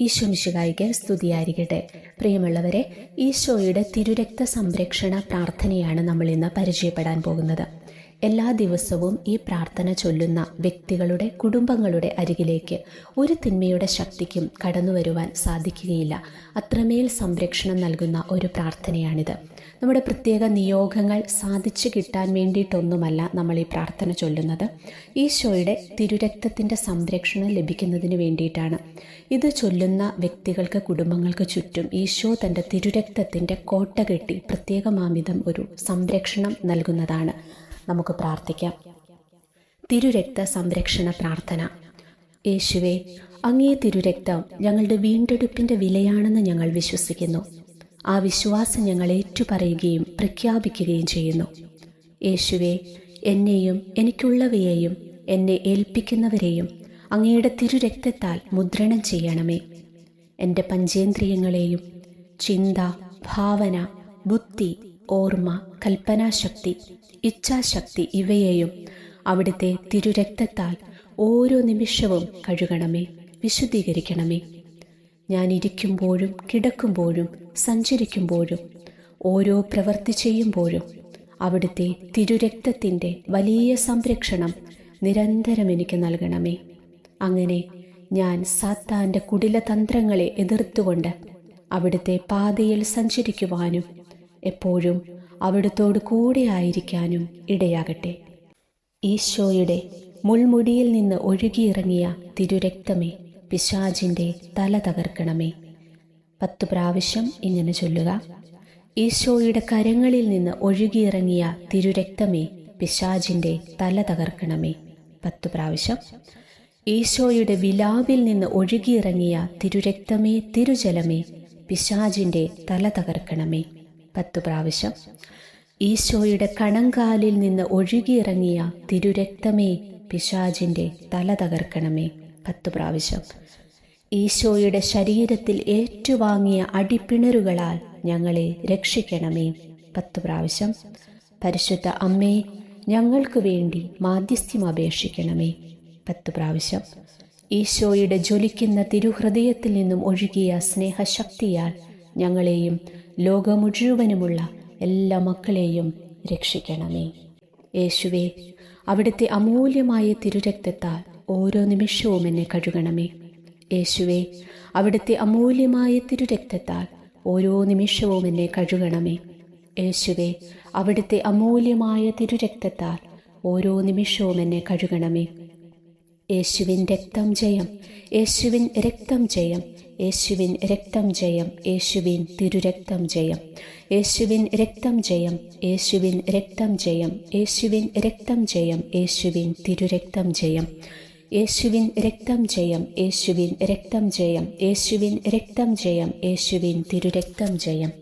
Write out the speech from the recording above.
ഈശോ മിശിഹായിക്ക് സ്തുതിയായിരിക്കട്ടെ. പ്രിയമുള്ളവരെ ഈശോയുടെ തിരുരക്ത സംരക്ഷണ പ്രാർത്ഥനയാണ് നമ്മൾ ഇന്ന് പരിചയപ്പെടാൻ പോകുന്നത്. എല്ലാ ദിവസവും ഈ പ്രാർത്ഥന ചൊല്ലുന്ന വ്യക്തികളുടെ കുടുംബങ്ങളുടെ അരികിലേക്ക് ഒരു തിന്മയുടെ ശക്തിക്കും കടന്നു വരുവാൻ സാധിക്കുകയില്ല. അത്രമേൽ സംരക്ഷണം നൽകുന്ന ഒരു പ്രാർത്ഥനയാണിത്. നമ്മുടെ പ്രത്യേക നിയോഗങ്ങൾ സാധിച്ചു കിട്ടാൻ വേണ്ടിയിട്ടൊന്നുമല്ല നമ്മൾ ഈ പ്രാർത്ഥന ചൊല്ലുന്നത്. ഈശോയുടെ തിരുരക്തത്തിന്റെ സംരക്ഷണം ലഭിക്കുന്നതിന് വേണ്ടിയിട്ടാണ്. ഇത് ചൊല്ലുന്ന വ്യക്തികൾക്ക് കുടുംബങ്ങൾക്ക് ചുറ്റും ഈശോ തന്റെ തിരുരക്തത്തിന്റെ കോട്ട കെട്ടി പ്രത്യേകമാമിതം ഒരു സംരക്ഷണം നൽകുന്നതാണ്. നമുക്ക് പ്രാർത്ഥിക്കാം. തിരുരക്ത സംരക്ഷണ പ്രാർത്ഥന. യേശുവെ അങ്ങേ തിരുരക്തം ഞങ്ങളുടെ വീണ്ടെടുപ്പിന്റെ വിലയാണെന്ന് ഞങ്ങൾ വിശ്വസിക്കുന്നു. ആ വിശ്വാസം ഞങ്ങൾ ഏറ്റുപറയുകയും പ്രഖ്യാപിക്കുകയും ചെയ്യുന്നു. യേശുവെ എന്നെയും എനിക്കുള്ളവയെയും എന്നെ ഏൽപ്പിക്കുന്നവരെയും അങ്ങയുടെ തിരുരക്തത്താൽ മുദ്രണം ചെയ്യണമേ. എന്റെ പഞ്ചേന്ദ്രിയങ്ങളെയും ചിന്ത ഭാവന ബുദ്ധി ഓർമ്മ കൽപ്പനാശക്തി ഇച്ഛാശക്തി ഇവയെയും അവിടുത്തെ തിരുരക്തത്താൽ ഓരോ നിമിഷവും കഴുകണമേ വിശുദ്ധീകരിക്കണമേ. ഞാൻ ഇരിക്കുമ്പോഴും കിടക്കുമ്പോഴും സഞ്ചരിക്കുമ്പോഴും ഓരോ പ്രവൃത്തി ചെയ്യുമ്പോഴും അവിടുത്തെ തിരുരക്തത്തിന്റെ വലിയ സംരക്ഷണം നിരന്തരം എനിക്ക് നൽകണമേ. അങ്ങനെ ഞാൻ സാത്താന്റെ കുടിലതന്ത്രങ്ങളെ എതിർത്തുകൊണ്ട് അവിടുത്തെ പാതയിൽ സഞ്ചരിക്കുവാനും എപ്പോഴും അവിടുത്തോട് കൂടെ ആയിരിക്കാനും ഇടയാകട്ടെ. ഈശോയുടെ മുൾമുടിയിൽ നിന്ന് ഒഴുകിയിറങ്ങിയ തിരുരക്തമേ പിശാജിന്റെ തല തകർക്കണമേ. പത്തു പ്രാവശ്യം ഇങ്ങനെ ചൊല്ലുക. ഈശോയുടെ കരങ്ങളിൽ നിന്ന് ഒഴുകിയിറങ്ങിയ തിരുരക്തമേ പിശാജിന്റെ തല തകർക്കണമേ. പത്തു പ്രാവശ്യം ഈശോയുടെ വിലാവിൽ നിന്ന് ഒഴുകിയിറങ്ങിയ തിരുരക്തമേ തിരുജലമേ പിശാജിന്റെ തല തകർക്കണമേ. പത്തു പ്രാവശ്യം. ഈശോയുടെ കണങ്കാലിൽ നിന്ന് ഒഴുകിയിറങ്ങിയ തിരുരക്തമേ പിശാജിന്റെ തല തകർക്കണമേ പത്തു പ്രാവശ്യം. ഈശോയുടെ ശരീരത്തിൽ ഏറ്റുവാങ്ങിയ അടിപ്പിണറുകളാൽ ഞങ്ങളെ രക്ഷിക്കണമേ പത്തു പ്രാവശ്യം. പരിശുദ്ധ അമ്മേ ഞങ്ങൾക്ക് വേണ്ടി മാധ്യസ്ഥ്യം അപേക്ഷിക്കണമേ പത്തു പ്രാവശ്യം. ഈശോയുടെ ജ്വലിക്കുന്ന തിരുഹൃദയത്തിൽ നിന്നും ഒഴുകിയ സ്നേഹശക്തിയാൽ ഞങ്ങളെയും ലോകം മുഴുവനുമുള്ള എല്ലാ മക്കളെയും രക്ഷിക്കണമേ. യേശുവേ അവിടുത്തെ അമൂല്യമായ തിരുരക്തത്താൽ ഓരോ നിമിഷവും എന്നെ കഴുകണമേ. യേശുവേ അവിടുത്തെ അമൂല്യമായ തിരുരക്തത്താൽ ഓരോ നിമിഷവും എന്നെ കഴുകണമേ. യേശുവേ അവിടുത്തെ അമൂല്യമായ തിരുരക്തത്താൽ ഓരോ നിമിഷവും എന്നെ കഴുകണമേ. യേശുവിൻ രക്തം ജയം യേശുവിൻ രക്തം ജയം യേശുവിൻ രക്തം ജയം യേശുവിൻ തിരുരക്തം ജയം യേശുവിൻ രക്തം ജയം യേശുവിൻ രക്തം ജയം യേശുവിൻ രക്തം ജയം യേശുവിൻ തിരുരക്തം ജയം യേശുവിൻ രക്തം ജയം യേശുവിൻ രക്തം ജയം യേശുവിൻ രക്തം ജയം യേശുവിൻ തിരുരക്തം ജയം